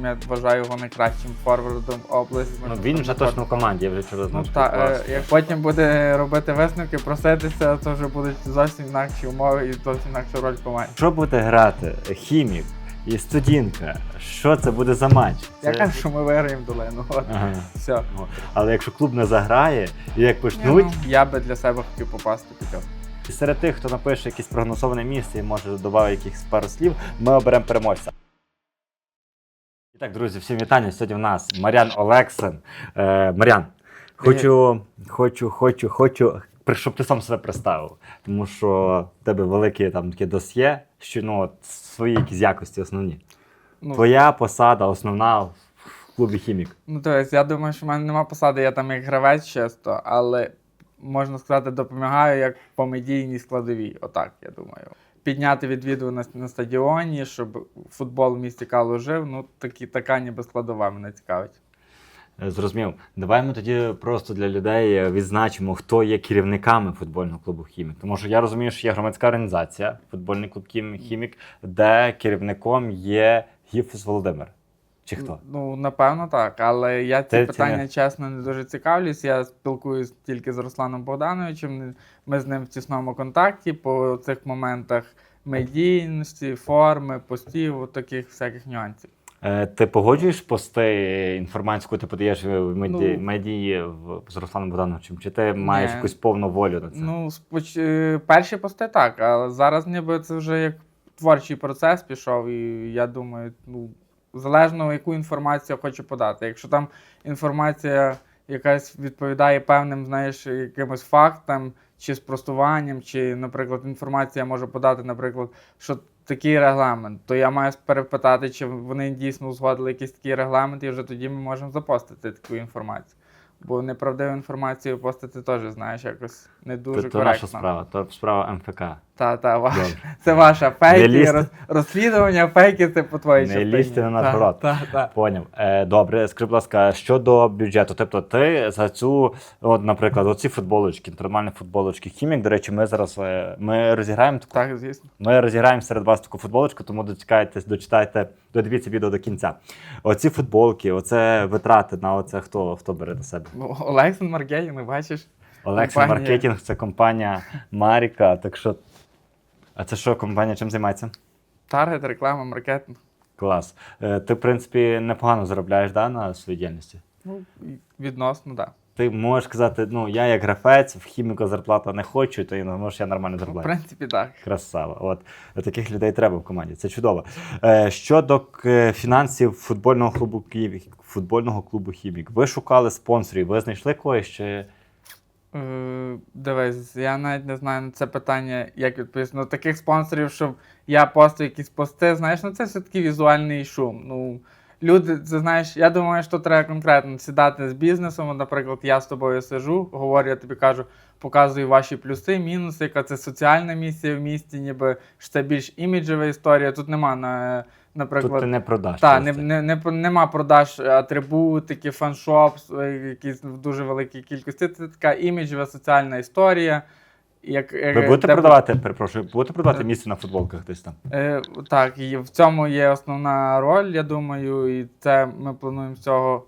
найкращим, я вважаю його найкращим форвардом області. Ну він вже точно в команді, я вже через Ну так, е, як потім буде робити висновки, проситися, то вже будуть зовсім інакші умови і зовсім інакша роль в команді. Що буде грати хімік і студінка? Що це буде за матч? Я Це- кажу, що ми виграємо долину. От, Ага. все. Але якщо клуб не заграє, і як почнуть, ну, я би для себе хотів попасти під. І серед тих, хто напише якесь прогнозоване місце і може додати якихось пару слів, ми оберемо переможця. Так, друзі, всім вітання. Сьогодні в нас Мар'ян Олексин. Е, Мар'ян, хочу, хочу, хочу, хочу, щоб ти сам себе представив. Тому що в тебе велике там таке досьє, що ну, от, свої якісь якості основні. Ну, Твоя посада основна в клубі хімік. Ну, тобто, я думаю, що в мене нема посади, я там як гравець часто, але можна сказати, допомагаю як по медійній складовій. Отак, я думаю. Підняти відвідуваність на стадіоні, щоб футбол в місті Калу жив. Ну, такі, така ніби складова мене цікавить. Е, Зрозумів. Давай ми тоді просто для людей е, відзначимо, хто є керівниками футбольного клубу Хімік. Тому що я розумію, що є громадська організація, футбольний клуб Хімік, де керівником є Гіфус Володимир. Чи хто? Ну, напевно, так. Але я ці ти питання, чесно, не дуже цікавлюсь. Я спілкуюсь тільки з Русланом Богдановичем. Ми з ним в тісному контакті по цих моментах медійності, форми, постів, таких всяких нюансів. Е, ти погоджуєш пости інформацію, яку ти подаєш в медії, Ну, медії в, з Русланом Богдановичем? Чи ти маєш Ні. якусь повну волю на це? Ну, споч... е, перші пости так, а зараз ніби це вже як творчий процес пішов, і я думаю, ну, залежно яку інформацію я хочу подати. Якщо там інформація якась відповідає певним, знаєш, якимось фактам чи спростуванням, чи, наприклад, інформація може подати, наприклад, що такий регламент, то я маю перепитати, чи вони дійсно узгодили якийсь такий регламент, і вже тоді ми можемо запостити таку інформацію. Бо неправдиву інформацію постити теж, знаєш, якось не дуже то, то коректно. наша справа, то справа МФК. Та, та. Добре. Це ваша фейки, Не лізьте. роз, розслідування, фейки це по твоїй Не частині. лізьте на наш город. Та, та. Поняв. Е, добре, скажи, будь ласка, щодо бюджету. Тобто, ти за цю, от, наприклад, оці футболочки, нормальні футболочки, хімік, до речі, ми зараз е, ми розіграємо таку. Так, звісно. Ми розіграємо серед вас таку футболочку, тому дочекайтесь, дочитайте, додивіться відео до кінця. Оці футболки, оце витрати на оце хто, хто бере на себе. Ну, Олексін Маркетінг, бачиш? Олекса Компанія. Маркетінг це компанія Маріка. Так що. А це що, компанія чим займається? Таргет, реклама, маркетинг. Клас. Е, ти, в принципі, непогано заробляєш да, на своїй діяльності. Ну, відносно, так. Ти можеш сказати, ну я як графець, в хіміка зарплата не хочу, то ну, може я нормально Да. В принципі, так. Красава. От таких людей треба в команді. Це чудово. Е, щодо фінансів футбольного клубу Київ, футбольного клубу Хімік. Ви шукали спонсорів, ви знайшли когось чи. Е, дивись, я навіть не знаю на це питання, як відповісти. Ну, таких спонсорів, щоб я постив якісь пости, знаєш, ну це все-таки візуальний шум. Ну, люди, це знаєш, я думаю, що треба конкретно сідати з бізнесом. Наприклад, я з тобою сижу, говорю, я тобі кажу, показую ваші плюси, мінуси, яка це соціальна місія в місті, ніби що це більш іміджева історія. Тут нема на, наприклад. Тут ти не продаш. Так, не, не, не, нема продаж атрибутики, фаншоп, е, якісь в дуже великій кількості. Це така іміджева соціальна історія. Як, е, Ви будете де- продавати, перепрошую, будете продавати місце на футболках десь там? Е, так, і в цьому є основна роль, я думаю, і це ми плануємо з цього.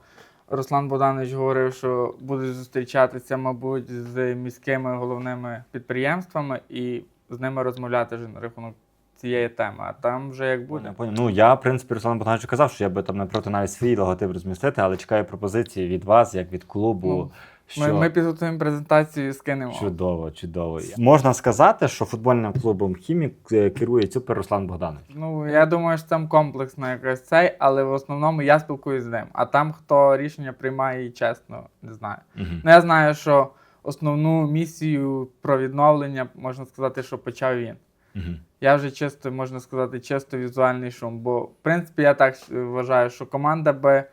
Руслан Богданович говорив, що будуть зустрічатися, мабуть, з міськими головними підприємствами і з ними розмовляти вже на рахунок цієї теми. А там вже як буде. Ну я, в принципі, Руслан Богдановичу казав, що я би там не проти навіть свій логотип розмістити, але чекаю пропозиції від вас, як від клубу. Ну, що... Ми, ми підготуємо презентацію і скинемо. Чудово, чудово. Можна сказати, що футбольним клубом Хімік е, керує Цюпер Руслан Богданович. Ну, я думаю, що там комплексно якось цей, але в основному я спілкуюсь з ним. А там, хто рішення приймає, і чесно, не знаю. Угу. Ну, я знаю, що основну місію про відновлення можна сказати, що почав він. Угу. Я вже чисто, можна сказати, чисто візуальний шум. Бо, в принципі, я так вважаю, що команда би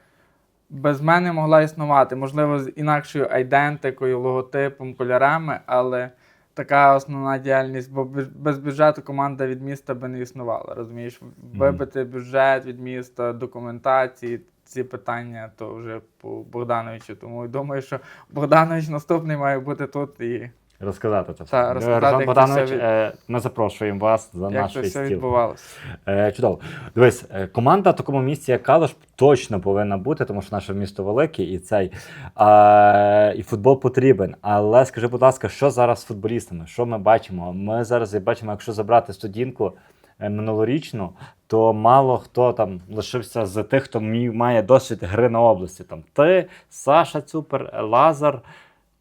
без мене могла існувати. Можливо, з інакшою айдентикою, логотипом, кольорами, але така основна діяльність, бо без бюджету команда від міста би не існувала. Розумієш, вибити бюджет від міста, документації. Ці питання то вже по Богдановичу. Тому думаю, що Богданович наступний має бути тут і розказати це все. Та, розказати, Богданович, від- е, ми запрошуємо вас за Як наш це все відбувалося? Е, чудово. Дивись, е, команда в такому місці, як Калуш, точно повинна бути, тому що наше місто велике і цей а, і футбол потрібен. Але скажи, будь ласка, що зараз з футболістами? Що ми бачимо? Ми зараз бачимо, якщо забрати студінку минулорічну, то мало хто там лишився з тих, хто має досвід гри на області. Там ти, Саша Цупер, Лазар.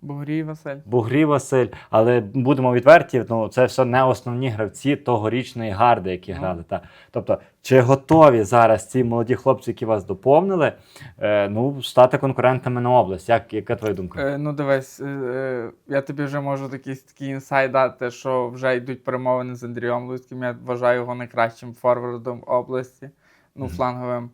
Бугрій Василь. Бугрі Василь, але будемо відверті, ну це все не основні гравці тогорічної гарди, які Ну. грали. Та. Тобто, чи готові зараз ці молоді хлопці, які вас доповнили, е, ну, стати конкурентами на область? Як, яка твоя думка? Е, ну дивись, е, е, я тобі вже можу такий, такий інсайт дати, що вже йдуть перемовини з Андрієм Луцьким. Я вважаю його найкращим форвардом області, ну, фланговим.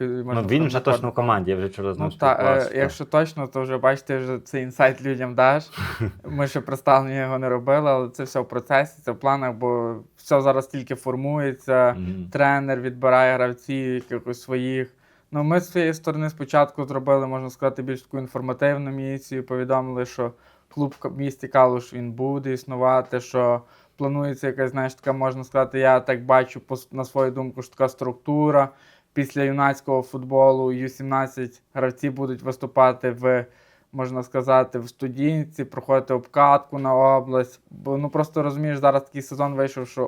Можна ну, він вже точно в команді, я вже через Ну, та, е, якщо точно, то вже бачите, вже цей інсайт людям даш. Ми ще представлення його не робили, але це все в процесі, це в планах, бо все зараз тільки формується. Мгм. Тренер відбирає гравців якихось своїх. Ну, ми з своєї сторони спочатку зробили, можна сказати, більш таку інформативну місію. Повідомили, що клуб в місті Калуш він буде існувати, що планується якась, знаєш, така, можна сказати, я так бачу на свою думку, що така структура. Після юнацького футболу Ю-17 гравці будуть виступати в, можна сказати, в студінці, проходити обкатку на область. Бо ну просто розумієш, зараз такий сезон вийшов, що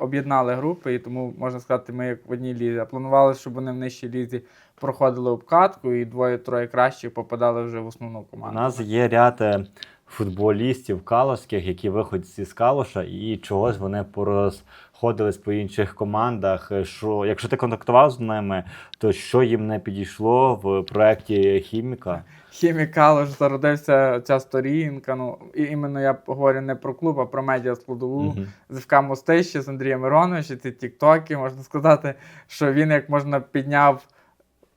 об'єднали групи, і тому можна сказати, ми як в одній лізі. Планували, щоб вони в нижчій лізі проходили обкатку, і двоє-троє кращих попадали вже в основну У команду. нас є ряд е, футболістів калуських, які виходять з Калуша, і чогось вони порозходились по інших командах. Що, якщо ти контактував з ними, то що їм не підійшло в проєкті Хіміка? Хімікал ж зародився ця сторінка. Ну і іменно я говорю не про клуб, а про медіа складову. Мгм. з ФК Мостище, з Андрієм Мироновичем, ці тіктоки, можна сказати, що він як можна підняв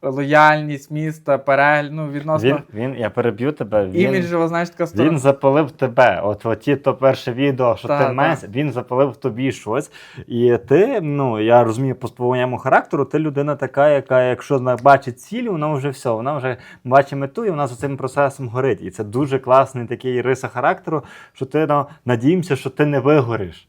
лояльність міста, перегляд, ну, відносно Він, він, я переб'ю тебе. Він, іміджево, знаєш, така сторона. він запалив тебе. От, от ті, то перше відео, що Та, ти мес, він запалив тобі щось. І ти, ну я розумію, по твоєму характеру, ти людина така, яка, якщо вона бачить цілі, вона вже все, вона вже бачить мету, і вона за цим процесом горить. І це дуже класний такий риса характеру, що ти ну, надіємося, що ти не вигориш.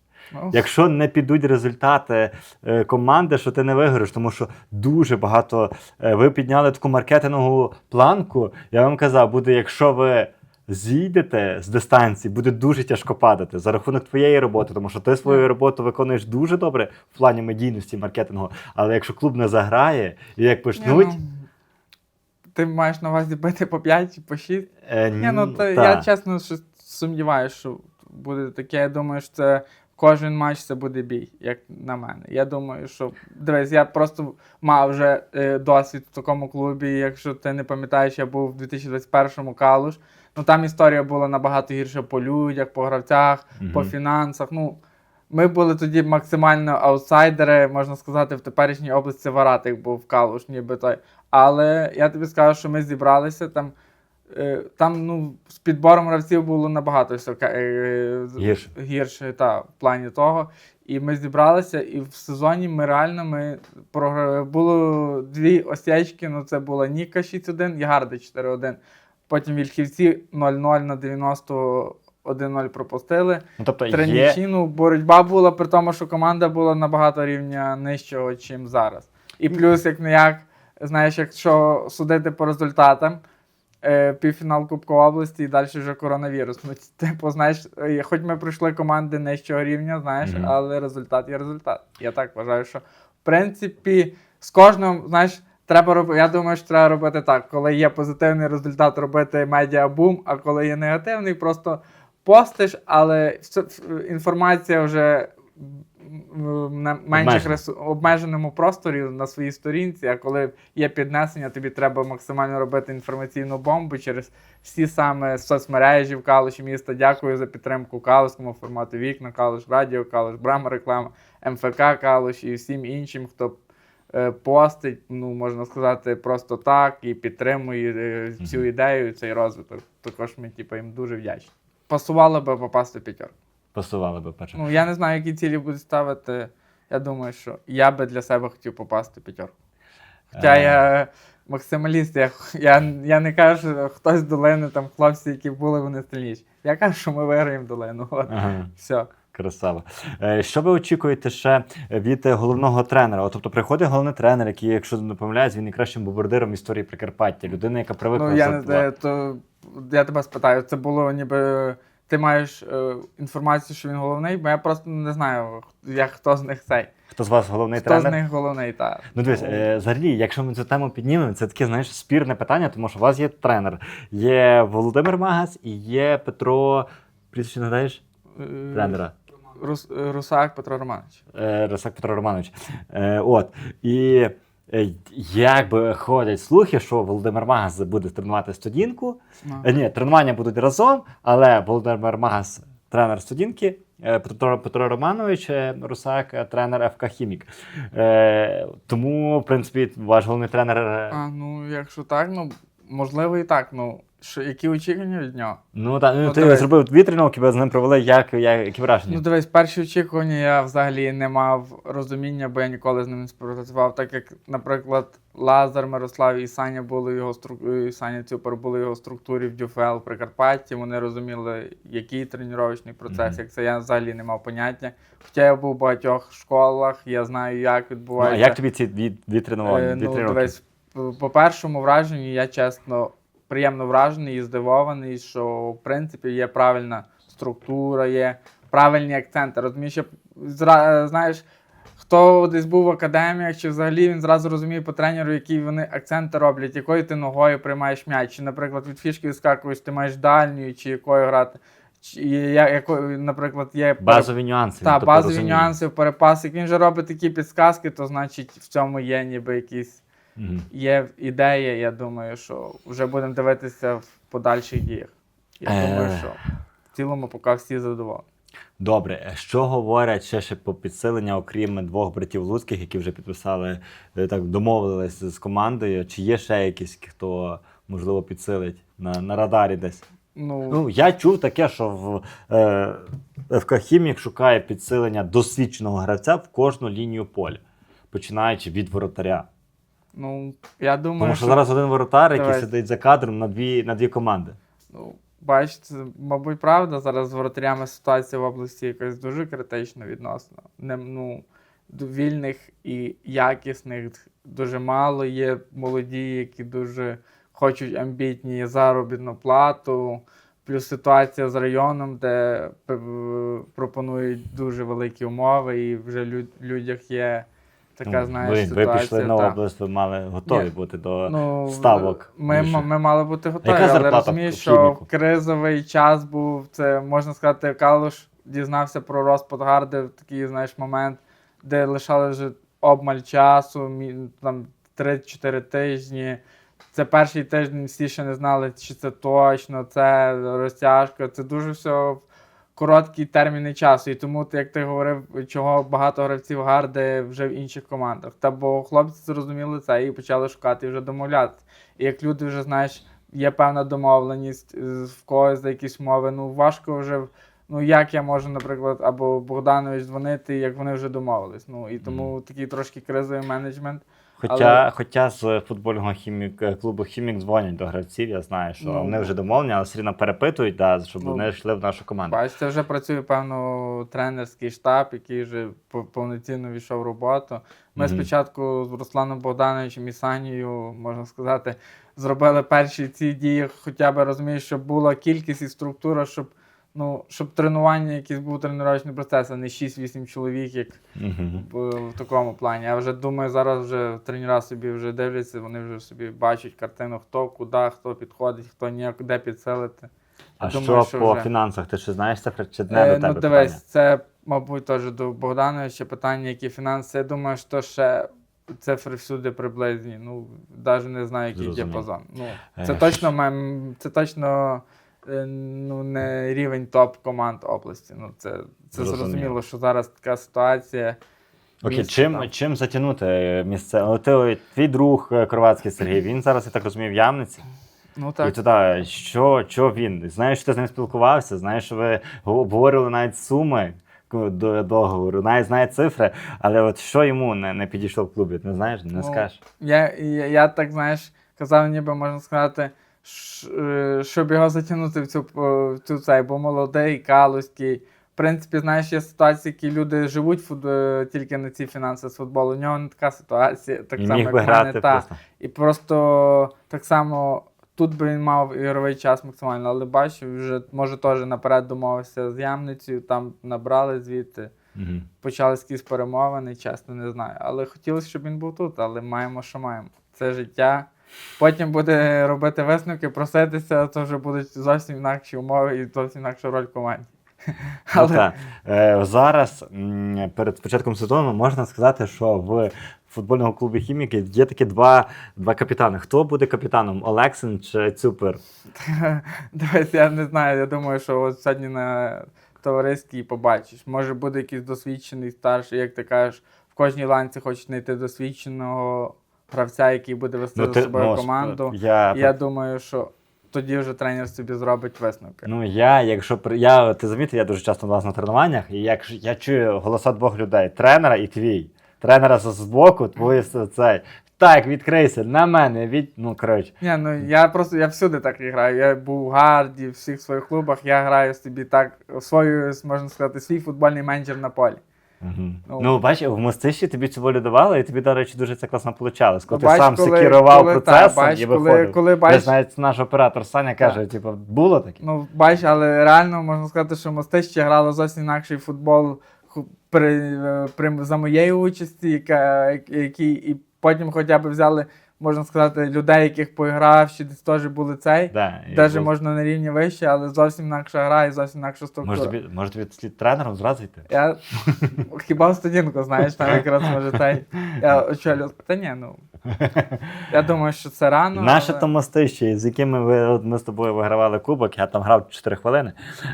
Якщо не підуть результати е, команди, що ти не виграєш, тому що дуже багато е, ви підняли таку маркетингову планку. Я вам казав, буде, якщо ви зійдете з дистанції, буде дуже тяжко падати за рахунок твоєї роботи, тому що ти свою роботу виконуєш дуже добре в плані медійності маркетингу. Але якщо клуб не заграє, і як ні, почнуть, ну, ти маєш на увазі бити по 5 чи по 6? е, Ні, ну то та. я чесно сумніваюся, що буде таке. Я думаю, що це кожен матч це буде бій, як на мене. Я думаю, що дивись, я просто мав вже е, досвід в такому клубі. Якщо ти не пам'ятаєш, я був в 2021-му Калуш. Ну там історія була набагато гірша по людях, по гравцях, по фінансах. Ну, ми були тоді максимально аутсайдери, можна сказати, в теперішній області Варатик був Калуш, ніби той. Але я тобі скажу, що ми зібралися там. Е, Там ну, з підбором гравців було набагато е, Гірше. гірше та, в плані того. І ми зібралися, і в сезоні ми реально ми програ... було дві осячки. Ну це була Ніка 6-1 і Гарда 4-1. Потім Вільхівці 0-0 на 90 1-0 пропустили. Ну, тобто Три є, ну, боротьба була, при тому, що команда була набагато рівня нижчого, ніж зараз. І плюс, як не як, знаєш, якщо судити по результатам, е, півфінал Кубку області і далі вже коронавірус. Ну, типу, знаєш, е, хоч ми пройшли команди нижчого рівня, знаєш, Мгм. але результат є результат. Я так вважаю, що в принципі з кожним, знаєш. Треба робити, я думаю, що треба робити так, коли є позитивний результат, робити медіабум, а коли є негативний, просто постиш, але інформація вже на менших ресу... обмеженому просторі на своїй сторінці. А коли є піднесення, тобі треба максимально робити інформаційну бомбу через всі саме соцмережі в Калуші міста. Дякую за підтримку Калуському формату Вікна, Калуш Радіо, Калуш Брама реклама, МФК Калуш і всім іншим, хто е, постить, ну можна сказати, просто так і підтримує е, цю ідею, цей розвиток. Також ми типу, їм дуже вдячні. Пасувало би попасти в п'ятерку. Пасували би перше. Ну, я не знаю, які цілі будуть ставити. Я думаю, що я би для себе хотів попасти в п'ятерку. Хоча Е. я максималіст. Я, я, я не кажу, що хтось з долини, там хлопці, які були, вони сильніші. Я кажу, що ми виграємо долину. От. Ага. Все. Красава. Е, Що ви очікуєте ще від е, головного тренера? От, Тобто приходить головний тренер, який, якщо не помиляюсь, він є кращим бомбардиром історії Прикарпаття. Людина, яка привикла Ну, я, за не, то, я тебе спитаю, це було ніби. Ти маєш е, інформацію, що він головний, бо я просто не знаю, як хто з них цей. Хто з вас головний хто тренер? з них головний, так. Ну, дивись, е, взагалі, якщо ми цю тему піднімемо, це таке, знаєш, спірне питання, тому що у вас є тренер. Є Володимир Магас і є Петро. Прізвище не? Е, Тренера. Рус, Русак Петро Романович. Е, Росак Петро Романович. Е, от. І е, якби ходять слухи, що Володимир Магас буде тренувати студінку. Ну. Е, Ні, тренування будуть разом, але Володимир Магас тренер студінки, е, Петро, Петро Романович, Русак, тренер ФК Хімік. Тому, в принципі, ваш головний тренер. А, ну, якщо так, ну, можливо і так. Ну, що, які очікування від нього? Ну так, ну, Ну, ти давай. зробив дві тренування, ви з ним провели, як, як, які враження? Ну, дивись, перші очікування я взагалі не мав розуміння, бо я ніколи з ним не співпрацював. Так як, наприклад, Лазар, Мирослав і Саня були його стру... і Саня Цюпер були його структурі в Дюфел в Прикарпатті. Вони розуміли, який тренувальний процес, Мгм. як це я взагалі не мав поняття. Хоча я був у багатьох школах, я знаю, як Ну, а як тобі ці дві, дві тренування? Е, дві ну, дивись, по- першому враженню я чесно приємно вражений і здивований, що в принципі є правильна структура, є правильні акценти. Розумієш, знаєш, хто десь був в академіях, чи взагалі він зразу розуміє по тренеру, які вони акценти роблять, якою ти ногою приймаєш м'яч. Чи, наприклад, від фішки вискакуєш, ти маєш дальньою, чи якою грати. Чи, я, якою, наприклад, є Базові нюанси. та, тобто, базові розуміє. нюанси в перепас. Як він же робить такі підсказки, то значить в цьому є ніби якісь Є ідея. Я думаю, що вже будемо дивитися в подальших діях. Я Е. думаю, що в цілому поки всі задоволені. Добре, е, що говорять ще, ще по підсилення, окрім двох братів Луцьких, які вже підписали, е, так домовились з командою? Чи є ще якісь, хто можливо підсилить на, на радарі десь? Ну, Ну, я чув таке, що в е, ФК Хімік шукає підсилення досвідченого гравця в кожну лінію поля, починаючи від воротаря. Ну я думаю, Тому що зараз один воротар, який Давай. сидить за кадром на дві, на дві команди. Ну, бачите, мабуть, правда, зараз з воротарями ситуація в області якась дуже критична відносно. Не, ну, вільних і якісних дуже мало. Є молоді, які дуже хочуть амбітні заробітну плату. Плюс ситуація з районом, де пропонують дуже великі умови, і вже лю- людях є така, Ну, знаєш, ви, ви ситуація. пішли на та. область, ви мали готові Ні. бути до. Ну, ставок Ми, більше. ми мали бути готові, Яка але розумієш, що в кризовий час був, це можна сказати, Калуш дізнався про розпад гарди в такий, знаєш, момент, де лишали вже обмаль часу, там 3-4 тижні. Це перший тиждень всі ще не знали, чи це точно, це розтяжка. Це дуже все в короткий терміни часу. І тому, як ти говорив, чого багато гравців гарди вже в інших командах. Та бо хлопці зрозуміли це і почали шукати і вже домовлятися. І як люди вже знаєш, є певна домовленість е, в когось за якісь мови. Ну важко вже. Ну як я можу, наприклад, або Богданович дзвонити, як вони вже домовились. Ну і тому такий трошки кризовий менеджмент. Хоча, Але- хоча з футбольного хімік, е, клубу Хімік дзвонять до гравців, я знаю, що Ну, вони вже домовлені, але все одно перепитують, да, щоб Ну, вони йшли в нашу команду. Бачите, вже працює певно тренерський штаб, який вже по- повноцінно війшов в роботу. Ми Мгм. спочатку з Русланом Богдановичем і Санією, можна сказати, зробили перші ці дії, хоча б розумієш, щоб була кількість і структура, щоб. Ну, щоб тренування, якийсь був тренувальний процес, а не 6-8 чоловік, як в, такому плані. Я вже думаю, зараз вже тренера собі вже дивляться, вони вже собі бачать картину, хто куди, хто підходить, хто ні, де підсилити. А думаю, що по вже. фінансах? Ти ще знаєш цифри? Чи не Е, до тебе ну, дивись, питання? це, мабуть, теж до Богдановича питання, які фінанси. Я думаю, що ще цифри всюди приблизні. Ну, навіть не знаю, який Зрозумів. діапазон. Ну, Е, це точно це точно ну, не рівень топ команд області. Ну, це, це зрозуміло, що зараз така ситуація. Окей, місце чим, там. чим затягнути місце? От ти, твій друг е, Кровацький Сергій, він зараз, я так розумію, в Ямниці. Ну І так. туди, що, що він? Знаєш, що ти з ним спілкувався, знаєш, що ви обговорювали навіть суми до договору, навіть знає цифри, але от що йому не, не підійшло в клубі, не знаєш, не Ну, скажеш. Я, я, я так, знаєш, казав, ніби можна сказати, е, щоб його затягнути в цю, в цю цей, бо молодий, калузький. В принципі, знаєш, є ситуації, які люди живуть фут, е, тільки на ці фінанси з футболу. У нього не така ситуація, так І само, як в мене, та. просто. І просто так само тут би він мав ігровий час максимально, але бачу, вже може теж наперед домовився з Ямницею, там набрали звідти, Мгм. почались якісь перемовини, чесно не знаю. Але хотілося, щоб він був тут, але маємо, що маємо. Це життя. Потім буде робити висновки, проситися, то вже будуть зовсім інакші умови і зовсім інакша роль в команді. Ну, та. Е, зараз перед початком сезону можна сказати, що в футбольному клубі Хіміки є такі два, два капітани. Хто буде капітаном? Олексин чи Цюпер? Дивись, я не знаю. Я думаю, що от сьогодні на товариській побачиш. Може буде якийсь досвідчений старший, як ти кажеш, в кожній ланці хочуть знайти досвідченого гравця, який буде вести за собою ну, команду. Я, я думаю, що тоді вже тренер собі зробить висновки. Ну, я, якщо я, ти замітив, я дуже часто у вас на тренуваннях, і як я чую голоса двох людей: тренера і твій. Тренера з боку, с- цей. Так, відкрийся, на мене, від. Ну, коротше. Ні, ну я просто я всюди так і граю. Я був в гарді, в всіх своїх клубах. Я граю собі так, свою, можна сказати, свій футбольний менеджер на полі. Угу. Ну. Бачиш, в мостищі тобі цю волю давали, і тобі, до речі, дуже це класно вийшло. Коли ти Бач, сам коли- секірував коли- та, бач, і виходив. коли коли, бач- навіть наш оператор Саня каже, типу, було таке? Ну, бач, але реально можна сказати, що Мостище грало зовсім інакший футбол при, е, при, за моєї участі, яка, який, і потім хоча б взяли, можна сказати, людей, яких поіграв, що десь теж були цей. Да, і був- можна на рівні вище, але зовсім інакша гра і зовсім інакша структура. Може тобі, може тобі слід тренером зразу йти? Я хіба в студінку, знаєш, там якраз може та я очолю. Та ні, ну. Я думаю, що це рано. Наше але... то мостище, з якими ви, от ми з тобою вигравали кубок, я там грав 4 хвилини,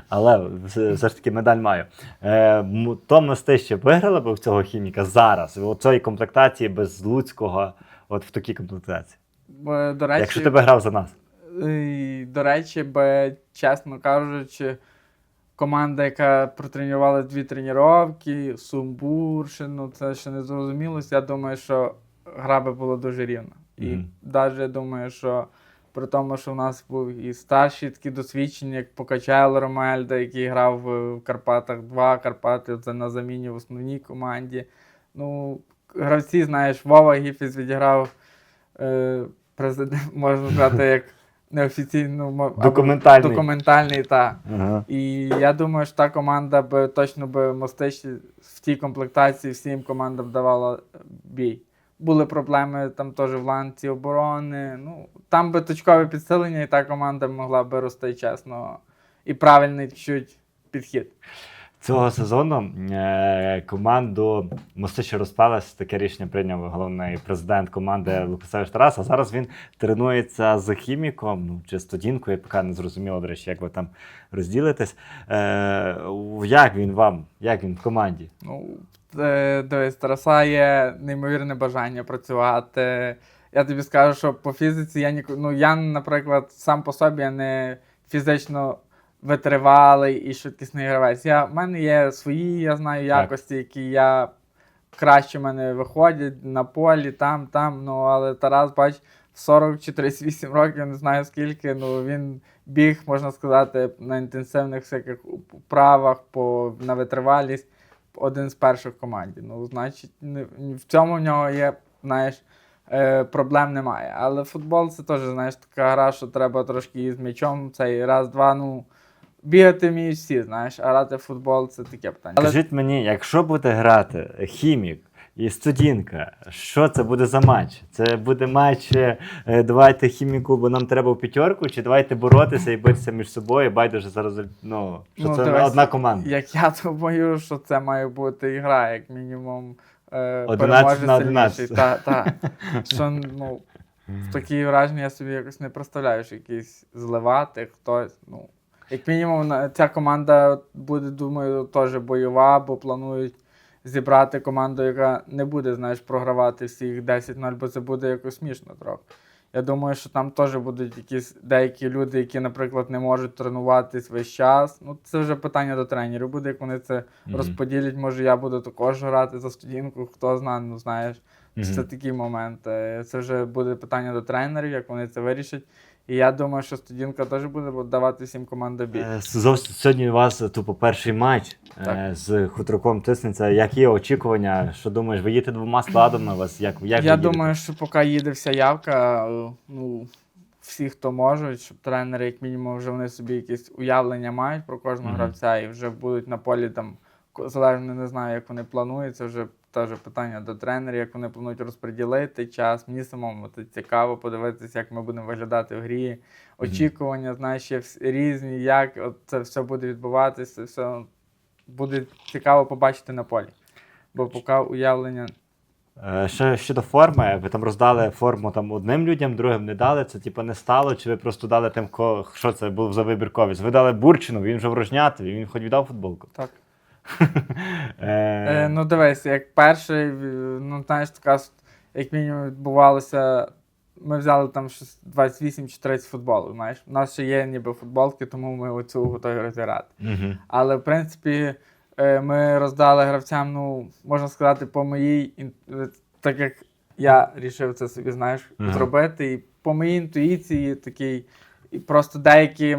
але все, все ж таки медаль маю. Е, м- то мостище виграло б в цього хіміка зараз, у цієї комплектації без Луцького, от в такій комплектації. Бо, До речі, Якщо ти би грав за нас. І, до речі, би, чесно кажучи, команда, яка протренувала дві тренування, Сумбурщину, це ще не зрозумілося. Я думаю, що гра би була дуже рівна. І Мгм. навіть я думаю, що при тому, що в нас був і старші такі досвідчені, як Покачайло Ромельда, який грав в в Карпатах 2, Карпати це на заміні в основній команді. Ну, гравці, знаєш, Вова Гіфіс відіграв е, президент, можна сказати, як неофіційну Документальний. документальний та. Ага. І я думаю, що та команда би точно би мостичі в тій комплектації всім командам давала бій. Були проблеми там теж в ланці оборони. Ну, там би точкове підсилення, і та команда могла би рости чесно. І правильний чуть підхід. Цього сезону е, команду Мостище розпалась, таке рішення прийняв головний президент команди Лукасевич Тарас. А зараз він тренується з хіміком, ну чи студінкою, поки не зрозуміло, до речі, як ви там розділитесь. Е, як він вам? Як він в команді? Ну, е, дивись, Тараса є неймовірне бажання працювати. Я тобі скажу, що по фізиці я ніко... ну, я, наприклад, сам по собі я не фізично витривалий і швидкісний гравець. Я, в мене є свої, я знаю, Так. якості, які я краще в мене виходять на полі, там, там. Ну, але Тарас, бач, 40 чи 38 років, не знаю скільки, ну він біг, можна сказати, на інтенсивних всяких вправах, по, на витривалість один з перших в команді. Ну, значить, в цьому в нього є, знаєш, е, проблем немає. Але футбол це теж, знаєш, така гра, що треба трошки з м'ячом. Цей раз-два, ну. Бігати вміють всі, знаєш, а грати в футбол це таке питання. Але Скажіть мені, якщо буде грати хімік і студінка, що це буде за матч? Це буде матч е, давайте хіміку, бо нам треба в п'ятерку, чи давайте боротися і битися між собою, байдуже зараз ну, що Ну, це дивись, одна команда. Як я думаю, що це має бути ігра, як мінімум. Е, 11 на 11. сильніший. Та, та. Що, ну, в такі враження я собі якось не представляю, що якісь зливати хтось. Ну, як мінімум, ця команда буде, думаю, теж бойова, бо планують зібрати команду, яка не буде, знаєш, програвати всіх 10-0, бо це буде якось смішно трохи. Я думаю, що там теж будуть якісь деякі люди, які, наприклад, не можуть тренуватись весь час. Ну, це вже питання до тренерів буде, як вони це Мгм. розподілять. Може, я буду також грати за студінку, хто знає, ну знаєш. Мгм. Це такий момент. Е, Це вже буде питання до тренерів, як вони це вирішать. І я думаю, що студінка теж буде давати всім команду бій. Е, зовсім сьогодні у вас тупо перший матч е, Так. з хутроком Тисниця. Які очікування? Що думаєш? Ви їдете двома складами? Вас як, як я думаю, що поки їде вся явка, е, ну, всі, хто можуть, щоб тренери, як мінімум, вже вони собі якісь уявлення мають про кожного Мгм. гравця і вже будуть на полі там. Залежно не знаю, як вони планують. Це вже теж питання до тренерів, як вони планують розподілити час. Мені самому це цікаво подивитися, як ми будемо виглядати в грі. Очікування, знаєш, вс- різні, як от це все буде відбуватися, все буде цікаво побачити на полі. Бо поки уявлення Е, Ще щодо форми, ви там роздали форму там одним людям, другим не дали. Це типу не стало, чи ви просто дали тим, що це був за вибірковість? Ви дали Бурчину, він вже в Рожнятові, він хоч віддав футболку. так. Е, Е, ну, дивись, як перший, ну, знаєш, така, як мінімум, відбувалося. Ми взяли там щось 28 чи 30 футболів. Знаєш, у нас ще є ніби футболки, тому ми оцю готові розіграти. Але в принципі, е, ми роздали гравцям, ну, можна сказати, по моїй так як я рішив це собі, знаєш, зробити. І по моїй інтуїції такий, і просто деякі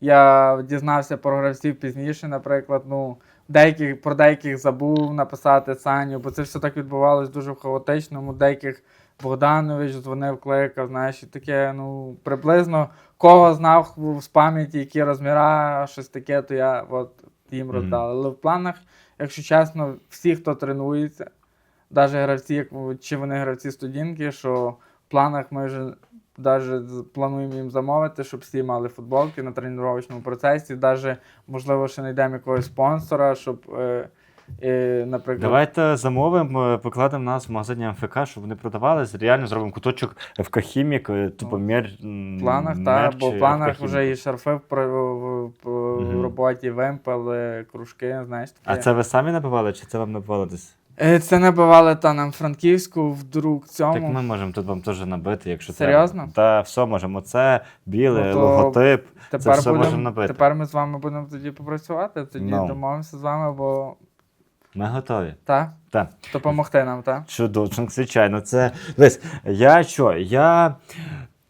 я дізнався про гравців пізніше, наприклад, ну. Деяких про деяких забув написати Саню, бо це все так відбувалось дуже в хаотичному. Деяких Богданович дзвонив, кликав, знаєш, і таке, ну, приблизно кого знав з пам'яті, які розміра, щось таке, то я от їм роздав. Але в планах, якщо чесно, всі, хто тренується, навіть гравці, як чи вони гравці студінки, що в планах ми вже навіть плануємо їм замовити, щоб всі мали футболки на тренувальному процесі. Навіть, можливо, ще знайдемо якогось спонсора, щоб, е, е, наприклад, Давайте замовимо, е, покладемо нас в магазині МФК, щоб вони продавали. Реально зробимо куточок ФК Хімік, е, типу мер... В планах, так, бо в планах вже і шарфи в, в, в, роботі, вимпели, кружки, знаєш. А це ви самі набивали, чи це вам набивали десь? Е, Це набивали та нам Франківську в друг цьому. Так ми можемо тут вам теж набити, якщо Серйозно? треба. Та все можемо. Це біле, Ну, то логотип. Тепер, все будем, можемо набити. тепер ми з вами будемо тоді попрацювати, тоді Ну. домовимося з вами, бо Ми готові. так, Так. допомогти нам, так? Чудово, звичайно, це. Дивись, я що? Я.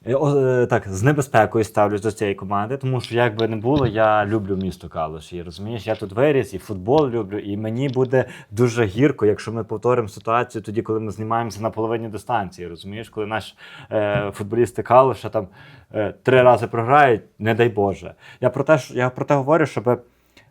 е, е, Так, з небезпекою ставлюсь до цієї команди, тому що як би не було, я люблю місто Калуш. І розумієш, я тут виріс і футбол люблю, і мені буде дуже гірко, якщо ми повторимо ситуацію тоді, коли ми знімаємося на половині дистанції. Розумієш, коли наші е, футболісти Калуша там е, три рази програють, не дай Боже. Я про те, що я про те говорю, щоб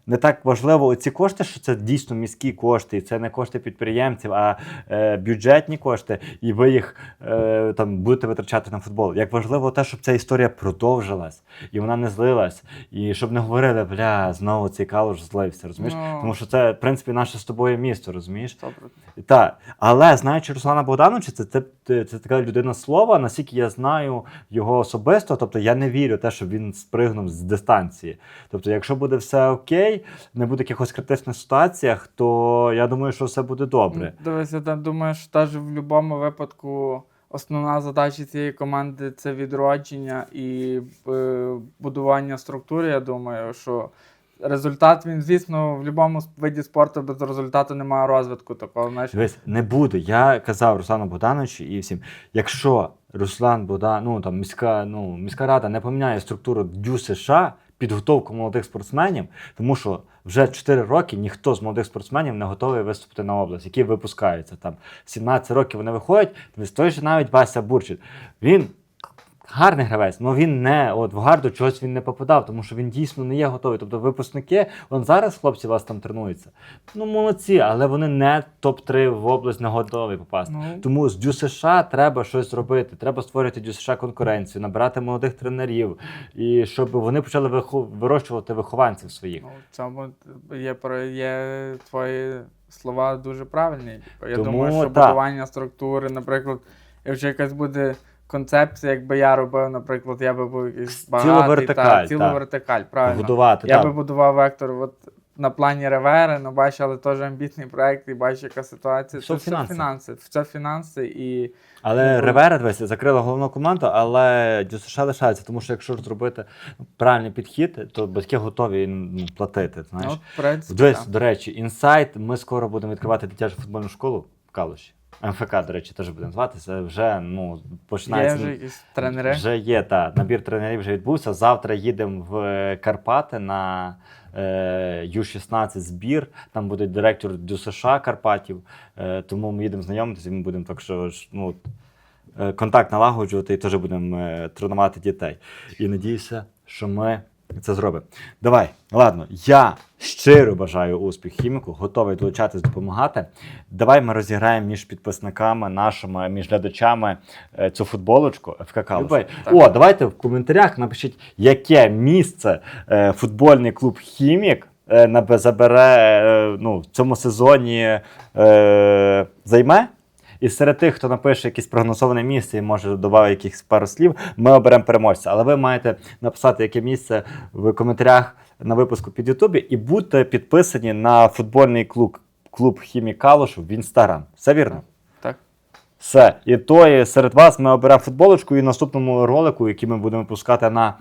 не так важливо ці кошти, що це дійсно міські кошти, і це не кошти підприємців, а е, бюджетні кошти, і ви їх е, там будете витрачати на футбол. Як важливо те, щоб ця історія продовжилась, і вона не злилась, і щоб не говорили, бля, знову цей калуш злився, розумієш? Ну. Тому що це, в принципі, наше з тобою місто, розумієш? Добре. Так, але знаючи Руслана Богдановича, це, це, це, така людина слова, наскільки я знаю його особисто, тобто я не вірю те, що він спригнув з дистанції. Тобто, якщо буде все окей, не буде якихось критичних ситуаціях, то я думаю, що все буде добре. Дивись, я думаю, що теж в будь-якому випадку основна задача цієї команди це відродження і е, будування структури. Я думаю, що результат він, звісно, в будь-якому виді спорту без результату немає розвитку такого. Знаєш, Дивись, не буде. Я казав Руслану Богдановичу і всім, якщо Руслан Богдан, ну там міська, ну, міська рада не поміняє структуру ДЮ США, підготовку молодих спортсменів, тому що вже 4 роки ніхто з молодих спортсменів не готовий виступити на область, які випускаються там. 17 років вони виходять, той же навіть Вася Бурчит. Він гарний гравець, але він не от в гарду чогось він не попадав, тому що він дійсно не є готовий. Тобто випускники, он зараз хлопці вас там тренуються. Ну молодці, але вони не топ-3 в область не готові попасти. Ну. Тому з Дю США треба щось робити. Треба створити Дю США конкуренцію, набирати молодих тренерів, і щоб вони почали виху- вирощувати вихованців своїх. ну, в цьому є, про- є твої слова дуже правильні. Я Тому думаю, що так. будування структури, наприклад, якщо якась буде концепція, якби я робив, наприклад, я би був якийсь багатий, вертикаль, та, цілу так. вертикаль, правильно. Будувати. Я так. би будував вектор. От на плані ревери, ну бачу, але теж амбітний проект, і бачу, яка ситуація. Все Це в все фінанси. Все фінанси і Але Ну, Ревера, дивися, закрила головну команду, але ДЮСШ лишається, тому що якщо зробити правильний підхід, то батьки готові ну, платити. Знаєш. ну, в принципі, Дивись, так. до речі, інсайт. Ми скоро будемо відкривати дитячу футбольну школу в Калуші. МФК, до речі, теж буде називатися. Вже ну, є починається. вже якісь тренери. Вже є, так. Набір тренерів вже відбувся. Завтра їдемо в е, Карпати на е, Ю-16 збір. Там буде директор ДЮСШ Карпатів. Е, тому ми їдемо знайомитися, і ми будемо так що ж, ну, контакт налагоджувати і теж будемо тренувати дітей. І надіюся, що ми це зробимо. Давай, ладно, я щиро бажаю успіх хіміку, готовий долучатись, допомагати. Давай ми розіграємо між підписниками нашими, між глядачами е, цю футболочку ФК Калуш. О, давайте в коментарях напишіть, яке місце е, футбольний клуб Хімік е, забере ну, в цьому сезоні займе. І серед тих, хто напише якесь прогнозоване місце і може додати якихось пару слів, ми оберемо переможця. Але ви маєте написати, яке місце в коментарях на випуску під Ютубі, і будьте підписані на футбольний клуб, клуб Хімік Калуш в інстаграм. Все вірно? Все. І то і серед вас ми оберемо футболочку і в наступному ролику, який ми будемо пускати на,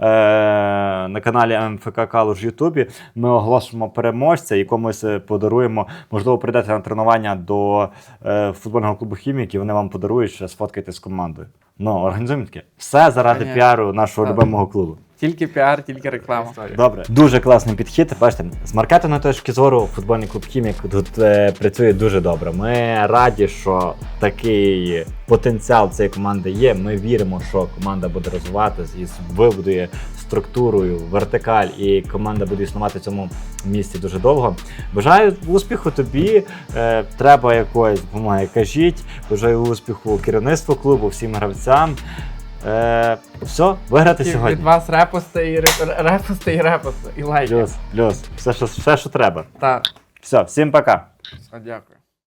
е, на каналі МФК Калуш в Ютубі, ми оголосимо переможця і комусь е, подаруємо. Можливо, прийдете на тренування до е, футбольного клубу Хімік, і вони вам подарують, ще сфоткайте з командою. Ну, організуємо таке. Все заради Конечно. піару нашого любимого клубу. Тільки піар, тільки реклама. Добре, дуже класний підхід. Бачите, з маркетингової точки зору футбольний клуб Хімік тут е, працює дуже добре. Ми раді, що такий потенціал цієї команди є. Ми віримо, що команда буде розвиватися і вибудує структурою, вертикаль, і команда буде існувати в цьому місці дуже довго. Бажаю успіху тобі. Е, треба якоїсь допомоги. Кажіть. Бажаю успіху керівництву клубу, всім гравцям. Е, все, виграти Від сьогодні. вас репости і ре- репости і репости. І лайки. Плюс, плюс. Все, що, все, що треба. Так. Все, всім пока. Все, дякую.